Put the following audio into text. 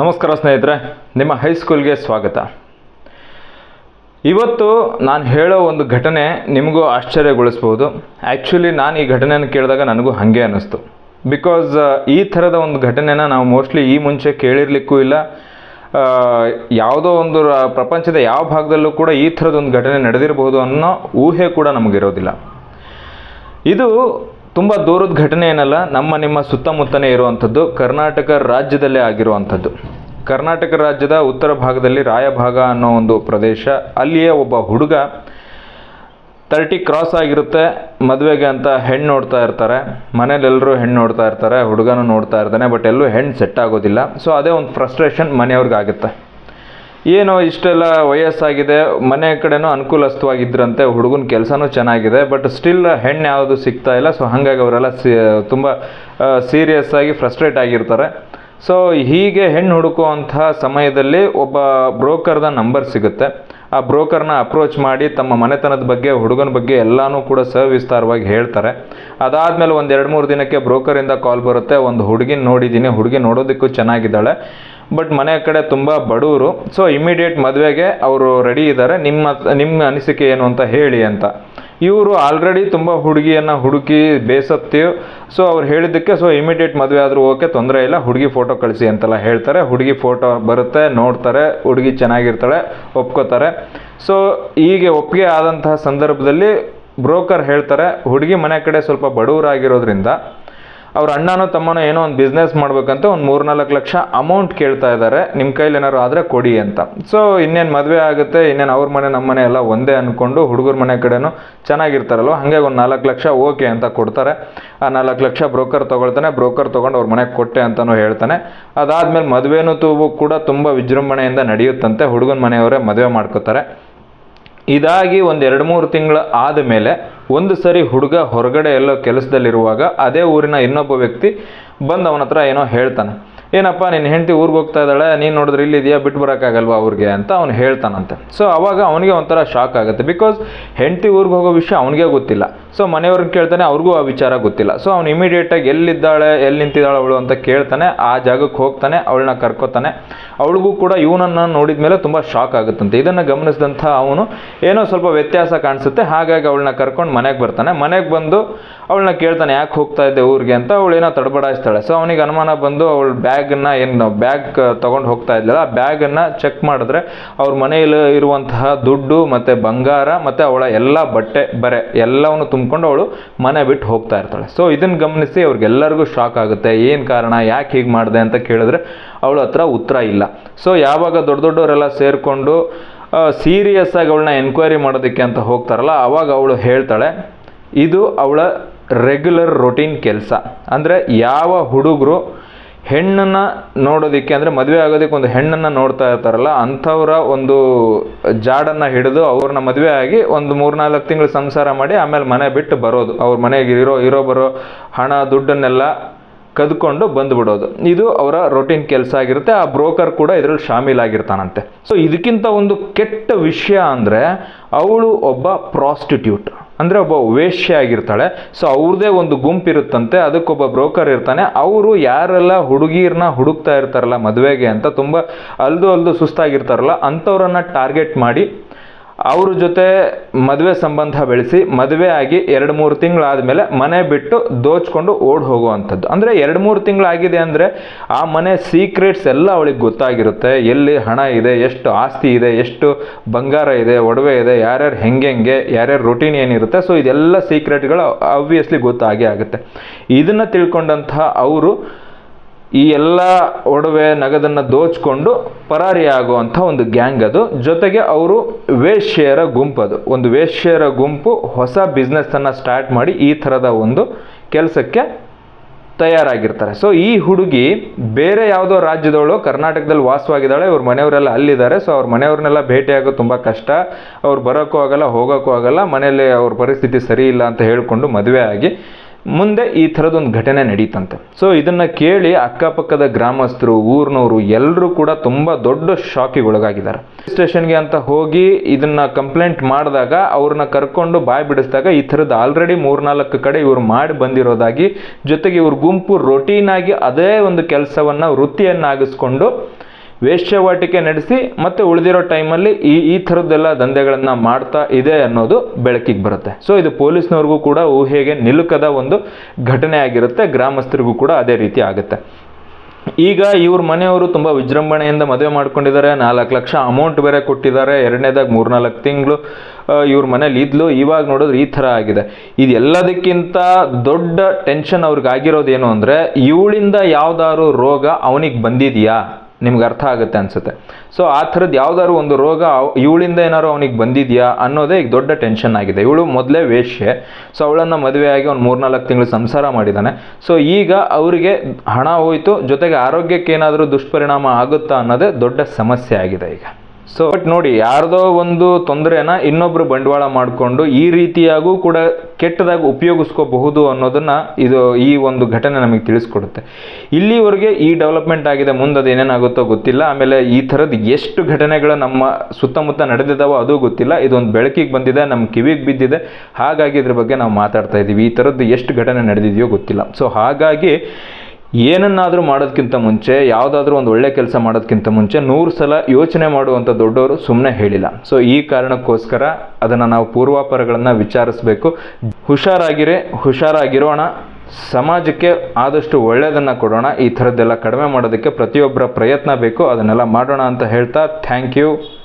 ನಮಸ್ಕಾರ ಸ್ನೇಹಿತರೆ, ನಿಮ್ಮ ಹೈಸ್ಕೂಲ್ಗೆ ಸ್ವಾಗತ. ಇವತ್ತು ನಾನು ಹೇಳೋ ಒಂದು ಘಟನೆ ನಿಮಗೂ ಆಶ್ಚರ್ಯಗೊಳಿಸ್ಬೋದು. ಆ್ಯಕ್ಚುಲಿ ನಾನು ಈ ಘಟನೆಯನ್ನು ಕೇಳಿದಾಗ ನನಗೂ ಹಾಗೆ ಅನ್ನಿಸ್ತು. ಬಿಕಾಸ್ ಈ ಥರದ ಒಂದು ಘಟನೆನ ನಾವು ಮೋಸ್ಟ್ಲಿ ಈ ಮುಂಚೆ ಕೇಳಿರ್ಲಿಕ್ಕೂ ಇಲ್ಲ. ಯಾವುದೋ ಒಂದು ಪ್ರಪಂಚದ ಯಾವ ಭಾಗದಲ್ಲೂ ಕೂಡ ಈ ಥರದ ಒಂದು ಘಟನೆ ನಡೆದಿರಬಹುದು ಅನ್ನೋ ಊಹೆ ಕೂಡ ನಮಗಿರೋದಿಲ್ಲ. ಇದು ತುಂಬ ದೂರದ ಘಟನೆ ಏನಲ್ಲ, ನಮ್ಮ ನಿಮ್ಮ ಸುತ್ತಮುತ್ತನೇ ಇರುವಂಥದ್ದು ಕರ್ನಾಟಕ ರಾಜ್ಯದಲ್ಲೇ ಆಗಿರುವಂಥದ್ದು. ಕರ್ನಾಟಕ ರಾಜ್ಯದ ಉತ್ತರ ಭಾಗದಲ್ಲಿ ರಾಯಭಾಗ ಅನ್ನೋ ಒಂದು ಪ್ರದೇಶ, ಅಲ್ಲಿಯೇ ಒಬ್ಬ ಹುಡುಗ ತರ್ಟಿ ಕ್ರಾಸ್ ಆಗಿರುತ್ತೆ, ಮದುವೆಗೆ ಅಂತ ಹೆಣ್ಣು ನೋಡ್ತಾ ಇರ್ತಾರೆ ಮನೇಲೆಲ್ಲರೂ ಹೆಣ್ಣು ನೋಡ್ತಾ ಇರ್ತಾರೆ, ಹುಡುಗನೂ ನೋಡ್ತಾ ಇರ್ತಾನೆ, ಬಟ್ ಎಲ್ಲೂ ಹೆಣ್ಣು ಸೆಟ್ ಆಗೋದಿಲ್ಲ. ಸೊ ಅದೇ ಒಂದು ಫ್ರಸ್ಟ್ರೇಷನ್ ಮನೆಯವ್ರಿಗೆ ಆಗುತ್ತೆ ಏನು ಇಷ್ಟೆಲ್ಲ ವಯಸ್ಸಾಗಿದೆ, ಮನೆ ಕಡೆನೂ ಅನುಕೂಲಸ್ಥವಾಗಿದ್ದರಂತೆ ಹುಡುಗನ ಕೆಲಸನೂ ಚೆನ್ನಾಗಿದೆ, ಬಟ್ ಸ್ಟಿಲ್ ಹೆಣ್ಣು ಯಾವುದು ಸಿಗ್ತಾ ಇಲ್ಲ, ಸೊ ಹಾಗಾಗಿ ಅವರೆಲ್ಲ ಸಿ, ತುಂಬ ಸೀರಿಯಸ್ ಆಗಿ ಫ್ರಸ್ಟ್ರೇಟ್ ಆಗಿರ್ತಾರೆ. ಸೊ ಹೀಗೆ ಹೆಣ್ಣು ಹುಡುಕುವಂತಹ ಸಮಯದಲ್ಲಿ ಒಬ್ಬ ಬ್ರೋಕರ್ದ ನಂಬರ್ ಸಿಗುತ್ತೆ. ಆ ಬ್ರೋಕರ್ನ ಅಪ್ರೋಚ್ ಮಾಡಿ ತಮ್ಮ ಮನೆತನದ ಬಗ್ಗೆ, ಹುಡುಗನ ಬಗ್ಗೆ ಎಲ್ಲನೂ ಕೂಡ ಸವಿಸ್ತಾರವಾಗಿ ಹೇಳ್ತಾರೆ. ಅದಾದಮೇಲೆ ಒಂದು ಎರಡು ಮೂರು ದಿನಕ್ಕೆ ಬ್ರೋಕರಿಂದ ಕಾಲ್ ಬರುತ್ತೆ. ಒಂದು ಹುಡುಗಿನ ನೋಡಿದ್ದೀನಿ ಹುಡುಗಿ ನೋಡೋದಕ್ಕೂ ಚೆನ್ನಾಗಿದ್ದಾಳೆ. ಬಟ್ ಮನೆ ಕಡೆ ತುಂಬ ಬಡವರು ಸೊ ಇಮಿಡಿಯೇಟ್ ಮದುವೆಗೆ ಅವರು ರೆಡಿ ಇದ್ದಾರೆ ನಿಮ್ಮ ನಿಮ್ಮ ಅನಿಸಿಕೆ ಏನು ಅಂತ ಹೇಳಿ ಅಂತ. ಇವರು ಆಲ್ರೆಡಿ ತುಂಬ ಹುಡುಗಿಯನ್ನು ಹುಡುಕಿ ಬೇಸತ್ತೀವಿ ಸೊ ಅವ್ರು ಹೇಳಿದ್ದಕ್ಕೆ ಸೊ ಇಮಿಡಿಯೇಟ್ ಮದುವೆ ಆದರೂ ಓಕೆ ತೊಂದರೆ ಇಲ್ಲ, ಹುಡುಗಿ ಫೋಟೋ ಕಳಿಸಿ ಅಂತೆಲ್ಲ ಹೇಳ್ತಾರೆ. ಹುಡುಗಿ ಫೋಟೋ ಬರುತ್ತೆ, ನೋಡ್ತಾರೆ, ಹುಡುಗಿ ಚೆನ್ನಾಗಿರ್ತಾಳೆ, ಒಪ್ಕೋತಾರೆ. ಸೊ ಹೀಗೆ ಒಪ್ಪಿಗೆ ಆದಂತಹ ಸಂದರ್ಭದಲ್ಲಿ ಬ್ರೋಕರ್ ಹೇಳ್ತಾರೆ, ಹುಡುಗಿ ಮನೆ ಕಡೆ ಸ್ವಲ್ಪ ಬಡವರಾಗಿರೋದ್ರಿಂದ ಅವ್ರ ಅಣ್ಣನೋ ತಮ್ಮನೋ ಏನೋ ಒಂದು ಬಿಸ್ನೆಸ್ ಮಾಡ್ಬೇಕಂತ ಒಂದು ಮೂರ್ನಾಲ್ಕು ಲಕ್ಷ ಅಮೌಂಟ್ ಕೇಳ್ತಾ ಇದ್ದಾರೆ. ನಿಮ್ಮ ಕೈಲಿ ಏನಾದ್ರು ಆದರೆ ಕೊಡಿ ಅಂತ. ಸೊ ಇನ್ನೇನು ಮದುವೆ ಆಗುತ್ತೆ, ಇನ್ನೇನು ಅವ್ರ ಮನೆ ನಮ್ಮ ಮನೆ ಎಲ್ಲ ಒಂದೇ ಅಂದ್ಕೊಂಡು ಹುಡುಗರ ಮನೆ ಕಡೆನೂ ಚೆನ್ನಾಗಿರ್ತಾರಲ್ವ? ಹಾಗೆ ಒಂದು ನಾಲ್ಕು ಲಕ್ಷ ಓಕೆ ಅಂತ ಕೊಡ್ತಾರೆ. ಆ ನಾಲ್ಕು ಲಕ್ಷ ಬ್ರೋಕರ್ ತೊಗೊಳ್ತಾನೆ, ಬ್ರೋಕರ್ ತೊಗೊಂಡು ಅವ್ರ ಮನೆಗೆ ಕೊಟ್ಟೆ ಅಂತಲೂ ಹೇಳ್ತಾನೆ. ಅದಾದಮೇಲೆ ಮದುವೆನೂ ತೂ ಕೂಡ ತುಂಬ ವಿಜೃಂಭಣೆಯಿಂದ ನಡೆಯುತ್ತಂತೆ. ಹುಡುಗನ ಮನೆಯವರೇ ಮದುವೆ ಮಾಡ್ಕೋತಾರೆ. ಇದಾಗಿ ಒಂದು ಎರಡು ಮೂರು ತಿಂಗಳು ಆದ ಮೇಲೆ ಒಂದು ಸರಿ ಹುಡುಗ ಹೊರಗಡೆ ಎಲ್ಲೋ ಕೆಲಸದಲ್ಲಿರುವಾಗ ಅದೇ ಊರಿನ ಇನ್ನೊಬ್ಬ ವ್ಯಕ್ತಿ ಬಂದು ಅವನ ಏನೋ ಹೇಳ್ತಾನೆ. ಏನಪ್ಪ, ನಿನ್ನ ಹೆಂಡತಿ ಊರಿಗೆ ಹೋಗ್ತಾ ಇದ್ದಾಳೆ, ನೀನು ನೋಡಿದ್ರೆ ಇಲ್ಲಿದೆಯಾ, ಬಿಟ್ಟು ಬರೋಕ್ಕಾಗಲ್ವಾ ಅವ್ರಿಗೆ ಅಂತ ಅವ್ನು ಹೇಳ್ತಾನಂತೆ. ಸೊ ಅವಾಗ ಅವನಿಗೆ ಒಂಥರ ಶಾಕ್ ಆಗುತ್ತೆ. ಬಿಕಾಸ್ ಹೆಂಡತಿ ಊರಿಗೆ ಹೋಗೋ ವಿಷಯ ಅವನಿಗೆ ಗೊತ್ತಿಲ್ಲ. ಸೊ ಮನೆಯವ್ರನ್ನ ಕೇಳ್ತಾನೆ, ಅವ್ರಿಗೂ ಆ ವಿಚಾರ ಗೊತ್ತಿಲ್ಲ. ಸೊ ಅವ್ನು ಇಮಿಡಿಯೇಟಾಗಿ ಎಲ್ಲಿದ್ದಾಳೆ ಎಲ್ಲಿ ನಿಂತಿದ್ದಾಳೆ ಅವಳು ಅಂತ ಕೇಳ್ತಾನೆ, ಆ ಜಾಗಕ್ಕೆ ಹೋಗ್ತಾನೆ, ಅವಳನ್ನ ಕರ್ಕೋತಾನೆ. ಅವಳಿಗೂ ಕೂಡ ಇವನನ್ನು ನೋಡಿದ ಮೇಲೆ ತುಂಬ ಶಾಕ್ ಆಗುತ್ತಂತೆ. ಇದನ್ನು ಗಮನಿಸಿದಂಥ ಅವನು ಏನೋ ಸ್ವಲ್ಪ ವ್ಯತ್ಯಾಸ ಕಾಣಿಸುತ್ತೆ. ಹಾಗಾಗಿ ಅವಳನ್ನ ಕರ್ಕೊಂಡು ಮನೆಗೆ ಬರ್ತಾನೆ. ಮನೆಗೆ ಬಂದು ಅವಳನ್ನ ಕೇಳ್ತಾನೆ, ಯಾಕೆ ಹೋಗ್ತಾ ಇದ್ದೆ ಊರಿಗೆ ಅಂತ. ಅವಳು ಏನೋ ತಡಬಡಾಯಿಸ್ತಾಳೆ. ಸೊ ಅವನಿಗೆ ಅನುಮಾನ ಬಂದು ಅವಳ ಬ್ಯಾಗನ್ನು ಏನು ಬ್ಯಾಗ್ ತೊಗೊಂಡು ಹೋಗ್ತಾ ಇದ್ಲಲ್ಲ, ಆ ಬ್ಯಾಗನ್ನು ಚೆಕ್ ಮಾಡಿದ್ರೆ ಅವ್ರ ಮನೆಯಲ್ಲಿ ಇರುವಂತಹ ದುಡ್ಡು ಮತ್ತು ಬಂಗಾರ ಮತ್ತು ಅವಳ ಎಲ್ಲ ಬಟ್ಟೆ, ಬರೆ ಎಲ್ಲವನ್ನು ತುಂಬಿಕೊಂಡು ಅವಳು ಮನೆ ಬಿಟ್ಟು ಹೋಗ್ತಾ ಇರ್ತಾಳೆ. ಸೊ ಇದನ್ನು ಗಮನಿಸಿ ಅವ್ರಿಗೆಲ್ಲರಿಗೂ ಶಾಕ್ ಆಗುತ್ತೆ. ಏನು ಕಾರಣ, ಯಾಕೆ ಹೀಗೆ ಮಾಡಿದೆ ಅಂತ ಕೇಳಿದ್ರೆ ಅವಳ ಹತ್ರ ಉತ್ತರ ಇಲ್ಲ. ಸೊ ಯಾವಾಗ ದೊಡ್ಡ ದೊಡ್ಡವರೆಲ್ಲ ಸೇರಿಕೊಂಡು ಸೀರಿಯಸ್ ಆಗಿ ಅವಳನ್ನ ಎನ್ಕ್ವೈರಿ ಮಾಡೋದಕ್ಕೆ ಅಂತ ಹೋಗ್ತಾರಲ್ಲ, ಅವಾಗ ಅವಳು ಹೇಳ್ತಾಳೆ, ಇದು ಅವಳ ರೆಗ್ಯುಲರ್ ರೊಟೀನ್ ಕೆಲಸ. ಅಂದರೆ ಯಾವ ಹುಡುಗರು ಹೆಣ್ಣನ್ನು ನೋಡೋದಕ್ಕೆ ಅಂದರೆ ಮದುವೆ ಆಗೋದಕ್ಕೆ ಒಂದು ಹೆಣ್ಣನ್ನು ನೋಡ್ತಾ ಇರ್ತಾರಲ್ಲ, ಅಂಥವರ ಒಂದು ಜಾಡನ್ನು ಹಿಡಿದು ಅವ್ರನ್ನ ಮದುವೆ ಆಗಿ ಒಂದು ಮೂರ್ನಾಲ್ಕು ತಿಂಗಳು ಸಂಸಾರ ಮಾಡಿ ಆಮೇಲೆ ಮನೆ ಬಿಟ್ಟು ಬರೋದು. ಅವ್ರ ಮನೆಗೆ ಇರೋ ಇರೋ ಬರೋ ಹಣ, ದುಡ್ಡನ್ನೆಲ್ಲ ಕದ್ಕೊಂಡು ಬಂದ್ಬಿಡೋದು ಇದು ಅವರ ರೊಟೀನ್ ಕೆಲಸ ಆಗಿರುತ್ತೆ. ಆ ಬ್ರೋಕರ್ ಕೂಡ ಇದರಲ್ಲಿ ಶಾಮೀಲಾಗಿರ್ತಾನಂತೆ. ಸೊ ಇದಕ್ಕಿಂತ ಒಂದು ಕೆಟ್ಟ ವಿಷಯ ಅಂದರೆ ಅವಳು ಒಬ್ಬ ಪ್ರಾಸ್ಟಿಟ್ಯೂಟ್ ಅಂದರೆ ಒಬ್ಬ ವೇಶ್ಯಾಗಿರ್ತಾಳೆ ಸೊ ಅವ್ರದ್ದೇ ಒಂದು ಗುಂಪು ಇರುತ್ತಂತೆ ಅದಕ್ಕೊಬ್ಬ ಬ್ರೋಕರ್ ಇರ್ತಾನೆ. ಅವರು ಯಾರೆಲ್ಲ ಹುಡುಗಿರ್ನ ಹುಡುಕ್ತಾ ಇರ್ತಾರಲ್ಲ ಮದುವೆಗೆ ಅಂತ ತುಂಬ ಅಲ್ದು ಅಲ್ದು ಸುಸ್ತಾಗಿರ್ತಾರಲ್ಲ, ಅಂಥವ್ರನ್ನ ಟಾರ್ಗೆಟ್ ಮಾಡಿ ಅವ್ರ ಜೊತೆ ಮದುವೆ ಸಂಬಂಧ ಬೆಳೆಸಿ ಮದುವೆ ಆಗಿ ಎರಡು ಮೂರು ತಿಂಗಳಾದಮೇಲೆ ಮನೆ ಬಿಟ್ಟು ದೋಚ್ಕೊಂಡು ಓಡ್ ಹೋಗುವಂಥದ್ದು. ಅಂದರೆ ಎರಡು ಮೂರು ತಿಂಗಳಾಗಿದೆ ಅಂದರೆ ಆ ಮನೆ ಸೀಕ್ರೆಟ್ಸ್ ಎಲ್ಲ ಅವಳಿಗೆ ಗೊತ್ತಾಗಿರುತ್ತೆ. ಎಲ್ಲಿ ಹಣ ಇದೆ, ಎಷ್ಟು ಆಸ್ತಿ ಇದೆ, ಎಷ್ಟು ಬಂಗಾರ ಇದೆ, ಒಡವೆ ಇದೆ, ಯಾರ್ಯಾರು ಹೆಂಗೆ ಹೆಂಗೆ, ಯಾರ್ಯಾರು ರೊಟೀನ್ ಏನಿರುತ್ತೆ. ಸೊ ಇದೆಲ್ಲ ಸೀಕ್ರೆಟ್ಗಳು ಆಬ್ವಿಯಸ್ಲಿ ಗೊತ್ತಾಗೇ ಆಗುತ್ತೆ. ಇದನ್ನು ತಿಳ್ಕೊಂಡಂತಹ ಅವರು ಈ ಎಲ್ಲ ಒಡವೆ ನಗದನ್ನು ದೋಚ್ಕೊಂಡು ಪರಾರಿಯಾಗುವಂಥ ಒಂದು ಗ್ಯಾಂಗ್ ಅದು. ಜೊತೆಗೆ ಅವರು ವೇಶ್ಯರ ಗುಂಪು ಅದು. ಒಂದು ವೇಶ್ಯರ ಗುಂಪು ಹೊಸ ಬಿಸ್ನೆಸ್ಸನ್ನು ಸ್ಟಾರ್ಟ್ ಮಾಡಿ ಈ ಥರದ ಒಂದು ಕೆಲಸಕ್ಕೆ ತಯಾರಾಗಿರ್ತಾರೆ. ಸೊ ಈ ಹುಡುಗಿ ಬೇರೆ ಯಾವುದೋ ರಾಜ್ಯದವಳು ಕರ್ನಾಟಕದಲ್ಲಿ ವಾಸವಾಗಿದ್ದಾಳೆ, ಇವ್ರ ಮನೆಯವರೆಲ್ಲ ಅಲ್ಲಿದ್ದಾರೆ. ಸೊ ಅವ್ರ ಮನೆಯವ್ರನ್ನೆಲ್ಲ ಭೇಟಿಯಾಗೋದು ತುಂಬ ಕಷ್ಟ. ಅವ್ರು ಬರೋಕ್ಕೂ ಆಗಲ್ಲ, ಹೋಗೋಕ್ಕೂ ಆಗಲ್ಲ. ಮನೆಯಲ್ಲಿ ಅವ್ರ ಪರಿಸ್ಥಿತಿ ಸರಿ ಇಲ್ಲ ಅಂತ ಹೇಳಿಕೊಂಡು ಮದುವೆ ಆಗಿ ಮುಂದೆ ಈ ಥರದೊಂದು ಘಟನೆ ನಡೀತಂತೆ. ಸೊ ಇದನ್ನು ಕೇಳಿ ಅಕ್ಕಪಕ್ಕದ ಗ್ರಾಮಸ್ಥರು, ಊರಿನವರು ಎಲ್ಲರೂ ಕೂಡ ತುಂಬ ದೊಡ್ಡ ಶಾಕಿಗೆ ಒಳಗಾಗಿದ್ದಾರೆ. ಸ್ಟೇಷನ್ಗೆ ಅಂತ ಹೋಗಿ ಇದನ್ನ ಕಂಪ್ಲೇಂಟ್ ಮಾಡಿದಾಗ ಅವ್ರನ್ನ ಕರ್ಕೊಂಡು ಬಾಯಿ ಬಿಡಿಸಿದಾಗ ಈ ಥರದ್ದು ಆಲ್ರೆಡಿ ಮೂರ್ನಾಲ್ಕು ಕಡೆ ಇವರು ಮಾಡಿ ಬಂದಿರೋದಾಗಿ ಜೊತೆಗೆ ಇವ್ರ ಗುಂಪು ರೊಟೀನಾಗಿ ಅದೇ ಒಂದು ಕೆಲಸವನ್ನು ವೃತ್ತಿಯನ್ನಾಗಿಸ್ಕೊಂಡು ವೇಶ್ಯಾವಾಟಿಕೆ ನಡೆಸಿ ಮತ್ತು ಉಳಿದಿರೋ ಟೈಮಲ್ಲಿ ಈ ಈ ಥರದ್ದೆಲ್ಲ ದಂಧೆಗಳನ್ನು ಮಾಡ್ತಾ ಇದೆ ಅನ್ನೋದು ಬೆಳಕಿಗೆ ಬರುತ್ತೆ. ಸೊ ಇದು ಪೊಲೀಸ್ನವ್ರಿಗೂ ಕೂಡ ಊಹೆಗೆ ನಿಲುಕದ ಒಂದು ಘಟನೆ ಆಗಿರುತ್ತೆ. ಗ್ರಾಮಸ್ಥರಿಗೂ ಕೂಡ ಅದೇ ರೀತಿ ಆಗುತ್ತೆ. ಈಗ ಇವ್ರ ಮನೆಯವರು ತುಂಬ ವಿಜೃಂಭಣೆಯಿಂದ ಮದುವೆ ಮಾಡ್ಕೊಂಡಿದ್ದಾರೆ. ನಾಲ್ಕು ಲಕ್ಷ ಅಮೌಂಟ್ ಬೇರೆ ಕೊಟ್ಟಿದ್ದಾರೆ. ಎರಡನೇದಾಗ ಮೂರ್ನಾಲ್ಕು ತಿಂಗಳು ಇವ್ರ ಮನೇಲಿ ಇದ್ಲು. ಇವಾಗ ನೋಡಿದ್ರೆ ಈ ಥರ ಆಗಿದೆ. ಇದೆಲ್ಲದಕ್ಕಿಂತ ದೊಡ್ಡ ಟೆನ್ಷನ್ ಅವ್ರಿಗೆ ಆಗಿರೋದು ಏನು ಅಂದರೆ, ಇವಳಿಂದ ಯಾವ್ದಾದ್ರು ರೋಗ ಅವನಿಗೆ ಬಂದಿದೆಯಾ? ನಿಮ್ಗೆ ಅರ್ಥ ಆಗುತ್ತೆ ಅನ್ಸುತ್ತೆ. ಸೊ ಆ ಥರದ್ದು ಯಾವ್ದಾದ್ರು ಒಂದು ರೋಗ ಇವಳಿಂದ ಏನಾದ್ರು ಅವನಿಗೆ ಬಂದಿದೆಯಾ ಅನ್ನೋದೇ ಈಗ ದೊಡ್ಡ ಟೆನ್ಷನ್ ಆಗಿದೆ. ಇವಳು ಮೊದಲೇ ವೇಶ್ಯೆ. ಸೊ ಅವಳನ್ನು ಮದುವೆಯಾಗಿ ಅವ್ನು ಮೂರ್ನಾಲ್ಕು ತಿಂಗಳು ಸಂಸಾರ ಮಾಡಿದ್ದಾನೆ ಸೊ ಈಗ ಅವರಿಗೆ ಹಣ ಹೋಯಿತು. ಜೊತೆಗೆ ಆರೋಗ್ಯಕ್ಕೆ ಏನಾದರೂ ದುಷ್ಪರಿಣಾಮ ಆಗುತ್ತಾ ಅನ್ನೋದೇ ದೊಡ್ಡ ಸಮಸ್ಯೆ ಆಗಿದೆ ಈಗ. ಸೊ ಬಟ್ ನೋಡಿ, ಯಾರ್ದೋ ಒಂದು ತೊಂದರೆನ ಇನ್ನೊಬ್ರು ಬಂಡವಾಳ ಮಾಡಿಕೊಂಡು ಈ ರೀತಿಯಾಗೂ ಕೂಡ ಕೆಟ್ಟದಾಗಿ ಉಪಯೋಗಿಸ್ಕೋಬಹುದು ಅನ್ನೋದನ್ನ ಇದು ಈ ಒಂದು ಘಟನೆ ನಮಗೆ ತಿಳಿಸ್ಕೊಡುತ್ತೆ. ಇಲ್ಲಿವರೆಗೆ ಈ ಡೆವಲಪ್ಮೆಂಟ್ ಆಗಿದೆ, ಮುಂದೆ ಅದು ಏನೇನಾಗುತ್ತೋ ಗೊತ್ತಿಲ್ಲ. ಆಮೇಲೆ ಈ ಥರದ್ದು ಎಷ್ಟು ಘಟನೆಗಳು ನಮ್ಮ ಸುತ್ತಮುತ್ತ ನಡೆದಿದ್ದಾವೋ ಅದು ಗೊತ್ತಿಲ್ಲ. ಇದೊಂದು ಬೆಳಕಿಗೆ ಬಂದಿದೆ ನಮ್ಮ ಕಿವಿಗೆ ಬಿದ್ದಿದೆ. ಹಾಗಾಗಿ ಇದ್ರ ಬಗ್ಗೆ ನಾವು ಮಾತಾಡ್ತಾ ಇದ್ದೀವಿ ಈ ಥರದ್ದು ಎಷ್ಟು ಘಟನೆ ನಡೆದಿದೆಯೋ ಗೊತ್ತಿಲ್ಲ. ಸೊ ಹಾಗಾಗಿ ಏನನ್ನಾದರೂ ಮಾಡೋದಕ್ಕಿಂತ ಮುಂಚೆ, ಯಾವುದಾದ್ರೂ ಒಂದು ಒಳ್ಳೆ ಕೆಲಸ ಮಾಡೋದಕ್ಕಿಂತ ಮುಂಚೆ ನೂರು ಸಲ ಯೋಚನೆ ಮಾಡುವಂಥ ದೊಡ್ಡವರು ಸುಮ್ಮನೆ ಹೇಳಿಲ್ಲ. ಸೊ ಈ ಕಾರಣಕ್ಕೋಸ್ಕರ ಅದನ್ನು ನಾವು ಪೂರ್ವಾಪರಗಳನ್ನು ವಿಚಾರಿಸಬೇಕು. ಹುಷಾರಾಗಿರಿ, ಹುಷಾರಾಗಿರೋಣ. ಸಮಾಜಕ್ಕೆ ಆದಷ್ಟು ಒಳ್ಳೆಯದನ್ನು ಕೊಡೋಣ. ಈ ಥರದ್ದೆಲ್ಲ ಕಡಿಮೆ ಮಾಡೋದಕ್ಕೆ ಪ್ರತಿಯೊಬ್ಬರ ಪ್ರಯತ್ನ ಬೇಕು. ಅದನ್ನೆಲ್ಲ ಮಾಡೋಣ ಅಂತ ಹೇಳ್ತಾ ಥ್ಯಾಂಕ್ ಯು